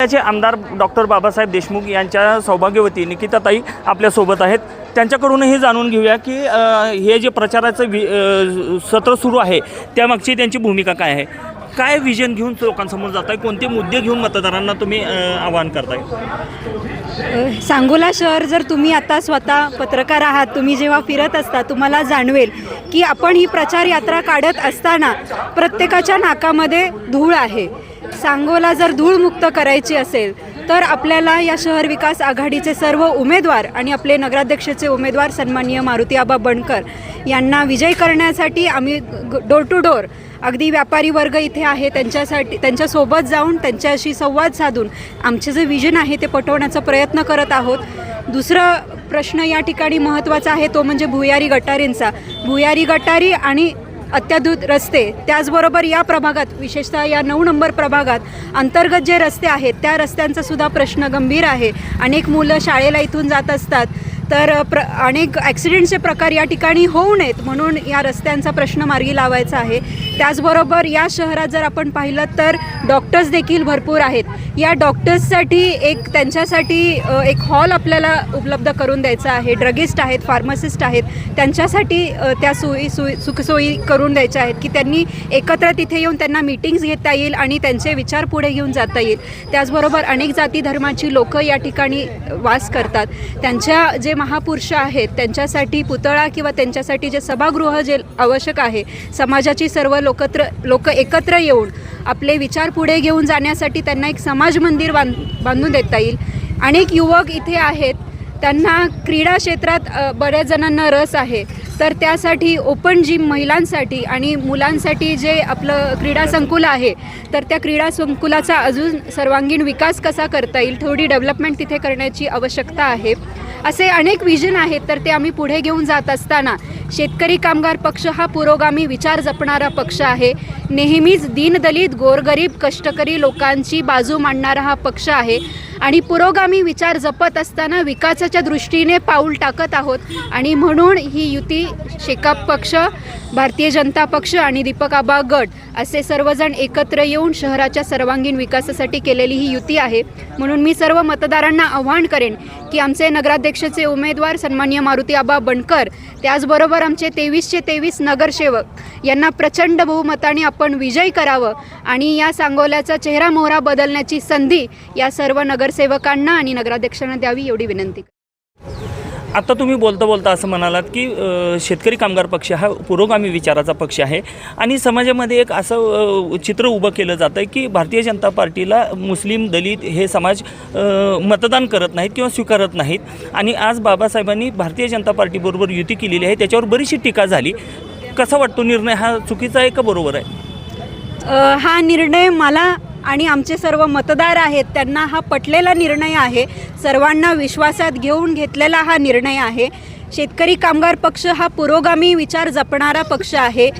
त्याचे आमदार डॉक्टर बाबासाहेब देशमुख यांच्या सौभाग्यवती निकिताताई आपल्यासोबत आहेत. त्यांच्याकडूनही जाणून घेऊया की हे जे प्रचाराचं वि सत्र सुरू आहे त्यामागची त्यांची भूमिका काय आहे? काय विजन घेऊन लोकांसमोर जात आहे कोणते मुद्दे घेऊन मतदारांना तुम्ही आवाहन करताय? सांगोला शहर जर तुम्ही आता स्वतः पत्रकार आहात तुम्ही जेव्हा फिरत असता तुम्हाला जाणवेल की आपण ही प्रचार यात्रा काढत असताना प्रत्येकाच्या नाकामध्ये धूळ आहे. सांगोला जर धूळमुक्त करायची असेल तर आपल्याला या शहर विकास आघाडीचे सर्व उमेदवार आणि आपले नगराध्यक्षाचे उमेदवार सन्माननीय मारुती आबा बनकर यांना विजय करण्यासाठी आम्ही डोर टू डोर अगदी व्यापारी वर्ग इथे आहे त्यांच्यासाठी त्यांच्यासोबत जाऊन त्यांच्याशी संवाद साधून आमचे जे विजन आहे ते पटवण्याचा प्रयत्न करत आहोत. दुसरं प्रश्न या ठिकाणी महत्त्वाचा आहे तो म्हणजे भुयारी गटारींचा. भुयारी गटारी आणि अत्याधुत रस्ते त्याचबरोबर या प्रभागात विशेषतः या नऊ नंबर प्रभागात अंतर्गत जे रस्ते आहेत त्या रस्त्यांचा सुद्धा प्रश्न गंभीर आहे. अनेक मुलं शाळेला इथून जात असतात. तर प्र अनेक ॲक्सिडेंटचे प्रकार या ठिकाणी होऊ नयेत म्हणून या रस्त्यांचा प्रश्न मार्गी लावायचा आहे. त्याचबरोबर या शहरात जर आपण पाहिलं तर डॉक्टर्स देखील भरपूर आहेत. या डॉक्टर्ससाठी एक त्यांच्यासाठी एक हॉल आपल्याला उपलब्ध करून द्यायचा आहे. ड्रगिस्ट आहेत फार्मासिस्ट आहेत. त्यांच्यासाठी त्या सोयी सोयी सुखसोयी करून द्यायच्या आहेत की त्यांनी एकत्र तिथे येऊन त्यांना मीटिंग्स घेता येईल आणि त्यांचे विचार पुढे घेऊन जाता येईल. त्याचबरोबर अनेक जाती धर्माची लोकं या ठिकाणी वास करतात. त्यांच्या जे महापुरुष आहेत त्यांच्यासाठी पुतळा किंवा त्यांच्यासाठी जे सभागृह जे आवश्यक आहे समाजाची सर्व लोकत्र लोक एकत्र येऊन आपले विचार पुढे घेऊन जाण्यासाठी त्यांना एक समाज मंदिर बांध बांधून देता येईल. अनेक युवक इथे आहेत. त्यांना क्रीडा क्षेत्रात बऱ्याच जणांना रस आहे. तर त्यासाठी ओपन जिम महिलांसाठी आणि मुलांसाठी जे आपलं क्रीडा संकुल आहे तर त्या क्रीडा संकुलाचा अजून सर्वांगीण विकास कसा करता येईल थोडी डेव्हलपमेंट तिथे करण्याची आवश्यकता आहे. असे अनेक विजन आहेत तर ते आम्ही पुढे घेऊन जात असताना शेतकरी कामगार पक्ष हा पुरोगामी विचार जपणारा पक्ष आहे. नेहमीच दीनदलित गोरगरीब कष्टकरी लोकांची बाजू मांडणारा हा पक्ष आहे आणि पुरोगामी विचार जपत असताना विकासाच्या दृष्टीने पाऊल टाकत आहोत आणि म्हणून ही युती शेकाप पक्ष भारतीय जनता पक्ष आणि दीपक आबा गट असे सर्वजण एकत्र येऊन शहराच्या सर्वांगीण विकासासाठी केलेली ही युती आहे. म्हणून मी सर्व मतदारांना आव्हान करेन की आमचे नगराध्यक्षाचे उमेदवार सन्माननीय मारुती आबा बनकर त्याचबरोबर आमचे तेवीसचे तेवीस नगरसेवक यांना प्रचंड बहुमताने आपण विजयी करावं आणि या सांगोल्याचा चेहरा मोहरा बदलण्याची संधी या सर्व नगरसेवकांना आणि नगराध्यक्षांना द्यावी एवढी विनंती. आता तुम्ही बोलता बोलता असं म्हणालात की शेतकरी कामगार पक्ष हा पुरोगामी विचाराचा पक्ष आहे. आणि समाजामध्ये एक असं चित्र उभं केलं जातं की भारतीय जनता पार्टीला मुस्लिम दलित हे समाज मतदान करत नाहीत किंवा स्वीकारत नाहीत. आणि आज बाबासाहेबांनी भारतीय जनता पार्टीबरोबर युती केलेली आहे त्याच्यावर बरीचशी टीका झाली. कसा वाटतो निर्णय? हा चुकीचा आहे का बरोबर आहे? हा निर्णय मला आणि आमचे सर्व मतदार आहेत त्यांना हा पटलेला निर्णय आहे. सर्वांना विश्वासात घेऊन घेतलेला हा निर्णय आहे. शेतकरी कामगार पक्ष हा पुरोगामी विचार जपणारा पक्ष आहे.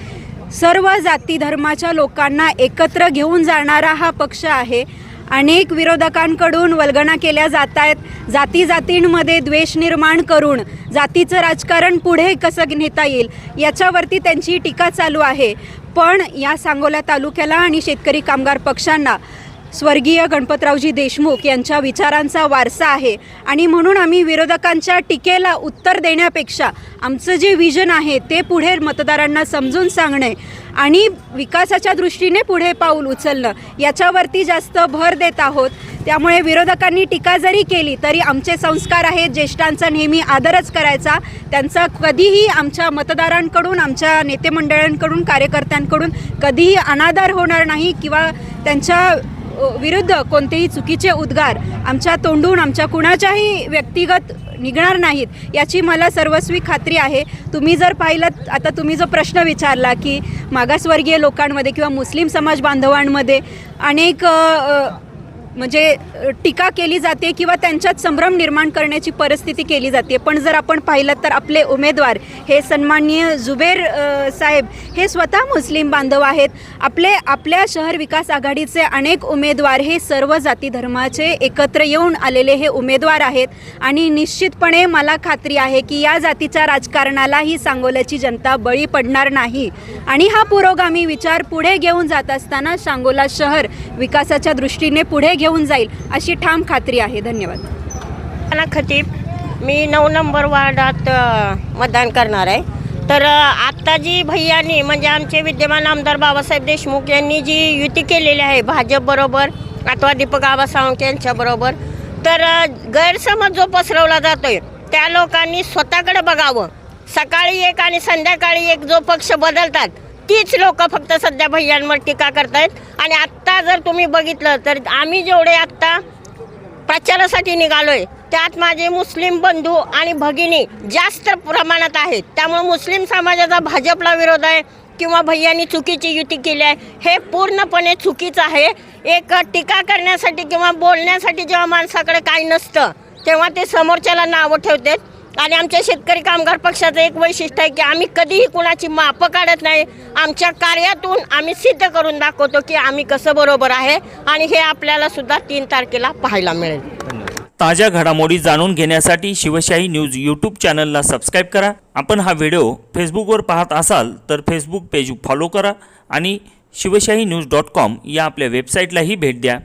सर्व जाती धर्माच्या लोकांना एकत्र घेऊन जाणारा हा पक्ष आहे. अनेक विरोधकांकडून वल्गना केल्या जात आहेत जाती जातींमध्ये द्वेष निर्माण करून जातीचं राजकारण पुढे कसं नेता येईल याच्यावरती त्यांची टीका चालू आहे. पण या सांगोला तालुक्याला आणि शेतकरी कामगार पक्षांना स्वर्गीय गणपतरावजी देशमुख यांच्या विचारांचा वारसा आहे. आणि म्हणून आम्ही विरोधकांच्या टीकेला उत्तर देण्यापेक्षा आमचं जे विजन आहे ते पुढे मतदारांना समजून सांगणे आणि विकासाच्या दृष्टीने पुढे पाऊल उचलणं याच्यावरती जास्त भर देत आहोत. त्यामुळे विरोधकांनी टीका जरी केली तरी आमचे संस्कार आहेत ज्येष्ठांचा नेहमी आदरच करायचा. त्यांचा कधीही आमच्या मतदारांकडून आमच्या नेते मंडळांकडून कार्यकर्त्यांकडून कधीही अनादर होणार नाही किंवा त्यांच्या विरुद्ध कोणतेही चुकीचे उद्गार आमच्या तोंडून आमच्या कुणाच्याही व्यक्तिगत निघणार नाहीत याची मला सर्वस्वी खात्री आहे. तुम्ही जर पाहिलं आता तुम्ही जो प्रश्न विचारला की मागासवर्गीय लोकांमध्ये किंवा मुस्लिम समाज बांधवांमध्ये अनेक म्हणजे टीका केली जाते किंवा त्यांच्यात संभ्रम निर्माण करण्याची परिस्थिती केली जाते. पण जर आपण पाहिलं तर आपले उमेदवार हे सन्माननीय जुबेर साहेब हे स्वतः मुस्लिम बांधव आहेत. आपले आपल्या शहर विकास आघाडीचे अनेक उमेदवार हे सर्व जाती धर्माचे एकत्र येऊन आलेले हे उमेदवार आहेत. आणि निश्चितपणे मला खात्री आहे की या जातीच्या राजकारणाला ही सांगोल्याची जनता बळी पडणार नाही. आणि हा पुरोगामी विचार पुढे घेऊन जात असताना सांगोला शहर विकासाच्या दृष्टीने पुढे घेऊन जाईल अशी ठाम खात्री आहे. धन्यवाद. खतीब मी नऊ नंबर वार्डात मतदान करणार आहे. तर आत्ता जी भैयानी म्हणजे आमचे विद्यमान आमदार बाबासाहेब देशमुख यांनी जी युती केलेली आहे भाजपबरोबर अथवा दीपक आबासावंत यांच्याबरोबर तर गैरसमज जो पसरवला जातोय त्या लोकांनी स्वतःकडे बघावं. सकाळी एक आणि संध्याकाळी एक जो पक्ष बदलतात तीच लोक फक्त सध्या भैयांवर टीका करतायत. आणि आत्ता जर तुम्ही बघितलं तर आम्ही जेवढे आत्ता प्रचारासाठी निघालोय त्यात माझे मुस्लिम बंधू आणि भगिनी जास्त प्रमाणात आहेत. त्यामुळे मुस्लिम समाजाचा भाजपला विरोध आहे किंवा भैयांनी चुकीची युती केली आहे हे पूर्णपणे चुकीचं आहे. एक टीका करण्यासाठी किंवा बोलण्यासाठी जेव्हा माणसाकडे काही नसतं तेव्हा ते समोरच्याला नावं ठेवतात. आणि आमच्या शेतकरी कामगार पक्षाचं एक वैशिष्ट्य आहे की आम्ही कधीही कुणाची मापं काढत नाही. आमच्या कार्यातून आम्ही सिद्ध करून दाखवतो की आम्ही कसं बरोबर आहे आणि हे आपल्याला सुद्धा तीन तारखेला पाहायला मिळेल. ताज्या घडामोडी जाणून घेण्यासाठी शिवशाही न्यूज यूट्यूब चॅनलला सबस्क्राईब करा. आपण हा व्हिडिओ फेसबुकवर पाहत असाल तर फेसबुक पेज फॉलो करा आणि शिवशाही न्यूज डॉट कॉम या आपल्या वेबसाईटलाही भेट द्या.